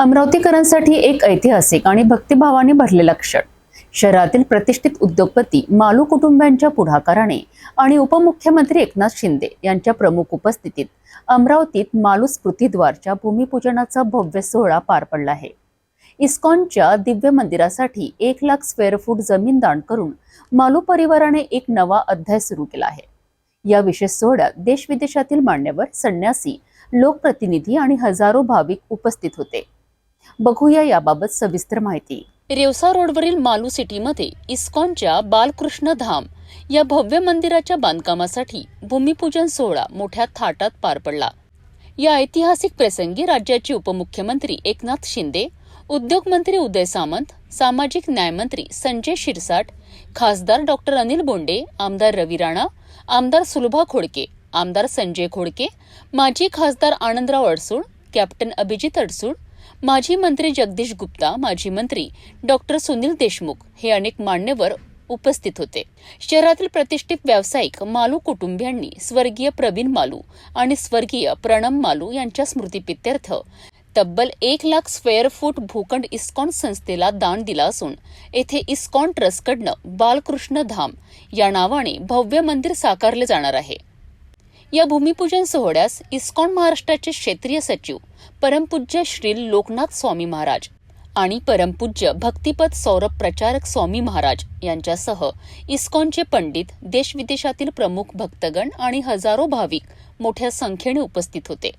अमरावतीकरांसाठी एक ऐतिहासिक आणि भक्तिभावाने भरलेला क्षण. शहरातील प्रतिष्ठित उद्योगपती मालू कुटुंबियांच्या पुढाकाराने आणि उपमुख्यमंत्री एकनाथ शिंदे यांच्या प्रमुख उपस्थितीत अमरावतीत मालू स्मृतीद्वारच्या भूमिपूजनाचा भव्य सोहळा पार पडला आहे. इस्कॉनच्या दिव्य मंदिरासाठी एक लाख स्क्वेअर फूट जमीन दान करून मालू परिवाराने एक नवा अध्याय सुरू केला आहे. या विशेष सोहळ्यात देश विदेशातील मान्यवर संन्यासी लोकप्रतिनिधी आणि हजारो भाविक उपस्थित होते. बघूया याबाबत सविस्तर माहिती. रेवसा रोडवरील मालू सिटीमध्ये इस्कॉनच्या बालकृष्ण धाम या भव्य मंदिराच्या बांधकामासाठी भूमिपूजन सोहळा मोठ्या थाटात पार पडला. या ऐतिहासिक प्रसंगी राज्याचे उपमुख्यमंत्री एकनाथ शिंदे उद्योगमंत्री उदय सामंत सामाजिक न्यायमंत्री संजय शिरसाट खासदार डॉक्टर अनिल बोंडे आमदार रवी राणा आमदार सुलभा खोडके आमदार संजय खोडके माजी खासदार आनंदराव अडसूळ कॅप्टन अभिजित अडसूळ माजी मंत्री जगदीश गुप्ता माजी मंत्री डॉक्टर सुनील देशमुख हे अनेक मान्यवर उपस्थित होते. शहरातील प्रतिष्ठित व्यावसायिक मालू कुटुंबियांनी स्वर्गीय प्रवीण मालू आणि स्वर्गीय प्रणम मालू यांच्या स्मृतीपित्यर्थ तब्बल एक लाख स्क्वेअर फूट भूखंड इस्कॉन संस्थेला दान दिला असून येथे इस्कॉन ट्रस्टकडनं बालकृष्ण धाम या नावाने भव्य मंदिर साकारले जाणार आहे. या भूमिपूजन सोहळ्यास इस्कॉन महाराष्ट्राचे क्षेत्रीय सचिव परमपूज्य श्री लोकनाथ स्वामी महाराज आणि परमपूज्य भक्तिपद सौरभ प्रचारक स्वामी महाराज यांच्यासह इस्कॉनचे पंडित देशविदेशातील प्रमुख भक्तगण आणि हजारो भाविक मोठ्या संख्येने उपस्थित होते.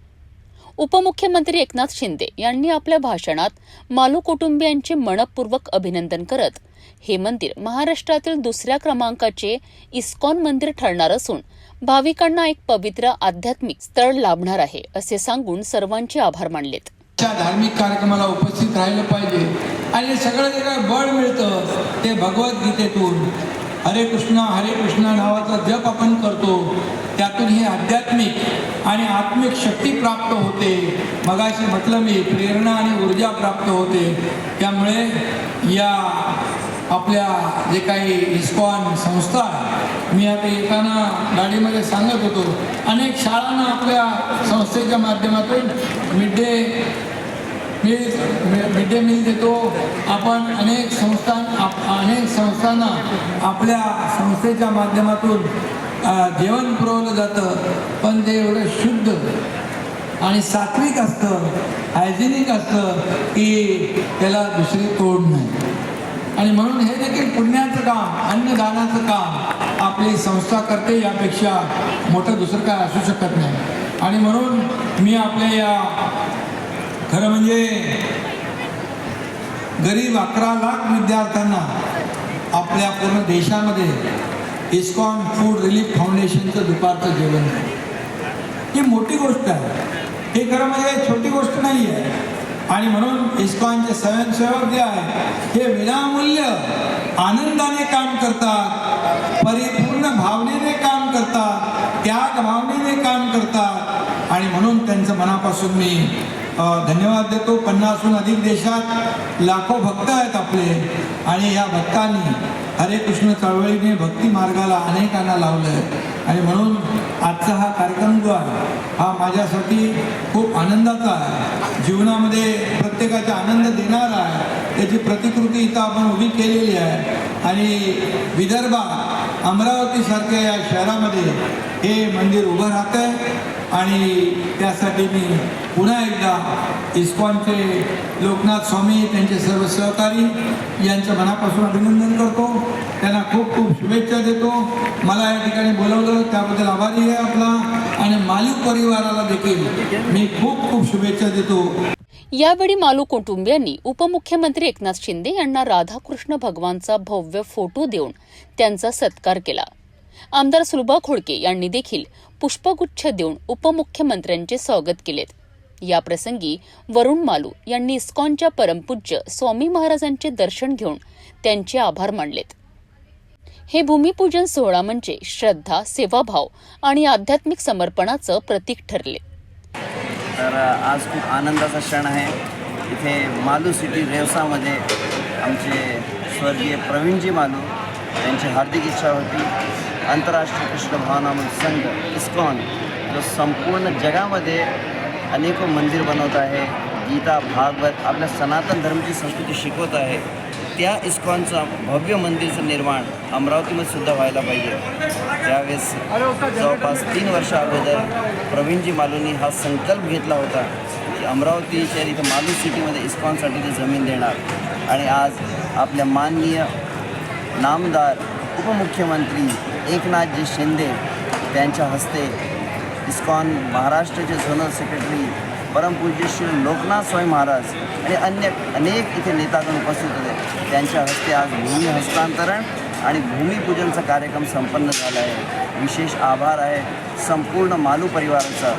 उपमुख्यमंत्री एकनाथ शिंदे यांनी आपल्या भाषणात मालू कुटुंबियांचे मनपूर्वक अभिनंदन करत हे मंदिर महाराष्ट्रातील दुसऱ्या क्रमांकाचे इस्कॉन मंदिर ठरणार असून भाविकांना एक पवित्र आध्यात्मिक स्थळ लाभणार आहे असे सांगून सर्वांचे आभार मानलेत. धार्मिक कार्यक्रमाला उपस्थित राहिलं पाहिजे आणि सगळं जे काय बळ मिळतं ते भगवद्गीतेतून हरे कृष्णा हरे कृष्णा नावाचा जप आपण करतो. त्यातून ही आध्यात्मिक आणि आत्मिक शक्ती प्राप्त होते. मगाशी म्हटलं मी प्रेरणा आणि ऊर्जा प्राप्त होते. त्यामुळे या आपल्या जे काही इस्कॉन संस्था मी आता येताना गाडीमध्ये सांगत होतो. अनेक शाळांना आपल्या संस्थेच्या माध्यमातून मिड डे मी मिड डे मील देतो. आपण अनेक संस्था आप अनेक संस्थांना आपल्या संस्थेच्या माध्यमातून जेवण पुरवलं जातं. पण ते एवढं शुद्ध आणि सात्विक असतं हायजेनिक असतं की त्याला दुसरी तोड नाही. आणि म्हणून हे देखील पुण्याचं काम अन्नदानाचं काम आपली संस्था करते यापेक्षा मोठं दुसरं काय असू शकत नाही. आणि म्हणून मी आपल्या या खरं म्हणजे गरीब अकरा लाख विद्यार्थ्यांना आपल्या पूर्ण देशामध्ये इस्कॉन फूड रिलीफ फाउंडेशनचं दुपारचं जेवण आहे. ही मोठी गोष्ट आहे. हे खरं म्हणजे छोटी गोष्ट नाही आहे. आणि म्हणून इस्कॉनचे स्वयंसेवक जे आहे हे विनामूल्य आनंदाने काम करतात परिपूर्ण भावनेने काम करतात त्याग भावनेने काम करतात. आणि म्हणून त्यांचं मनापासून मी धन्यवाद देतो. पन्नासहून अधिक देशात लाखो भक्त आहेत आपले. आणि या भक्तांनी हरे कृष्ण चळवळीने भक्ती मार्गाला अनेकांना लावलं आहे आणि म्हणून आजचा हा कार्यक्रम जो आहे हा माझ्यासाठी खूप आनंदाचा आहे. जीवनामध्ये प्रत्येकाचा आनंद देणारा आहे. त्याची प्रतिकृती इथं आपण उभी केलेली आहे. आणि विदर्भात अमरावतीसारख्या या शहरामध्ये हे मंदिर उभं राहतं आहे आणि त्यासाठी मी पुन्हा एकदा इस्कॉनचे लोकनाथ स्वामी त्यांचे सर्व सहकारी यांचं मनापासून अभिनंदन करतो. त्यांना खूप खूप शुभेच्छा देतो. मला या ठिकाणी बोलवलं त्याबद्दल आभारी आहे आपला. आणि मालिक परिवाराला देखील मी खूप खूप शुभेच्छा देतो. यावेळी मालू कुटुंबियांनी उपमुख्यमंत्री एकनाथ शिंदे यांना राधाकृष्ण भगवानचा भव्य फोटो देऊन त्यांचा सत्कार केला. आमदार सुलभा खोडके यांनी देखील पुष्पगुच्छ देऊन उपमुख्यमंत्र्यांचे स्वागत केलेत या प्रसंगी वरुण मालू यांनी इस्कॉनच्या परमपूज्य स्वामी महाराजांचे दर्शन घेऊन त्यांचे आभार मानलेत. हे भूमिपूजन सोहळा म्हणजे श्रद्धा सेवाभाव आणि आध्यात्मिक समर्पणाचं प्रतीक ठरले. तर आज खूप आनंदाचा क्षण आहे. इथे मालू सिटी रेवसामध्ये आमचे स्वर्गीय प्रवीणजी मालू यांची हार्दिक इच्छा होती. आंतरराष्ट्रीय कृष्ण भावनामय संघ इस्कॉन जो संपूर्ण जगामध्ये अनेक मंदिर बनवत आहे. गीता भागवत आपल्या सनातन धर्माची संस्कृती शिकवत आहे. त्या इस्कॉनचं भव्य मंदिरचं निर्माण अमरावतीमध्ये सुद्धा व्हायला पाहिजे. त्यावेळेस जवळपास तीन वर्ष अगोदर प्रवीणजी मालुनी हा संकल्प घेतला होता की अमरावतीच्या इथं मालू सिटीमध्ये इस्कॉनसाठी ते जमीन देणार. आणि आज आपल्या माननीय नामदार उपमुख्यमंत्री एकनाथजी शिंदे त्यांच्या हस्ते इस्कॉन महाराष्ट्राचे झोनल सेक्रेटरी परमपूज्य श्री लोकनाथ स्वामी महाराज आणि अन्य अनेक इथे नेतागण उपस्थित होते. त्यांच्या हस्ते आज भूमी हस्तांतरण आणि भूमिपूजनचा कार्यक्रम संपन्न झाला आहे. विशेष आभार आहे संपूर्ण मालू परिवाराचा.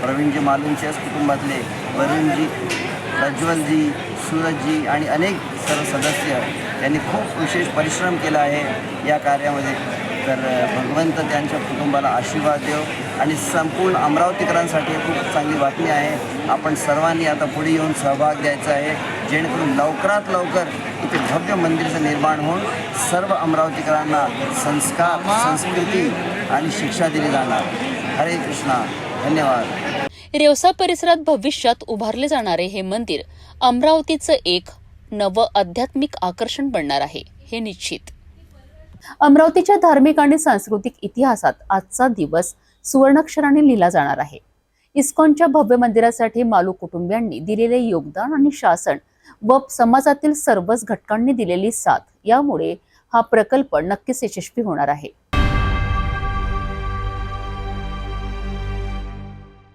प्रवीणजी मालूंच्याच कुटुंबातले वरुणजी प्रज्वलजी सूरजजी आणि अनेक सर्व सदस्य यांनी खूप विशेष परिश्रम केला आहे या कार्यामध्ये. तर भगवंत त्यांच्या कुटुंबाला आशीर्वाद देव आणि संपूर्ण अमरावतीकरांसाठी खूप चांगली बातमी आहे. आपण सर्वांनी आता पुढे येऊन सहभाग द्यायचा आहे. जेणेकरून लवकरात लवकर इथे भव्य मंदिराचं निर्माण होऊन सर्व अमरावतीकरांना संस्कार संस्कृती आणि शिक्षा दिली जाणार. हरे कृष्णा. धन्यवाद. रेवसा परिसरात भविष्यात उभारले जाणारे हे मंदिर अमरावतीचं एक नवं आध्यात्मिक आकर्षण बनणार आहे हे निश्चित. अमरावतीच्या धार्मिक आणि सांस्कृतिक इतिहासात आजचा दिवस सुवर्णाक्षराने लिहिला जाणार आहे. इस्कॉनच्या भव्य मंदिरासाठी मालू कुटुंबियांनी दिलेले योगदान आणि शासन व समाजातील सर्वच घटकांनी दिलेली साथ यामुळे हा प्रकल्प नक्कीच यशस्वी होणार आहे.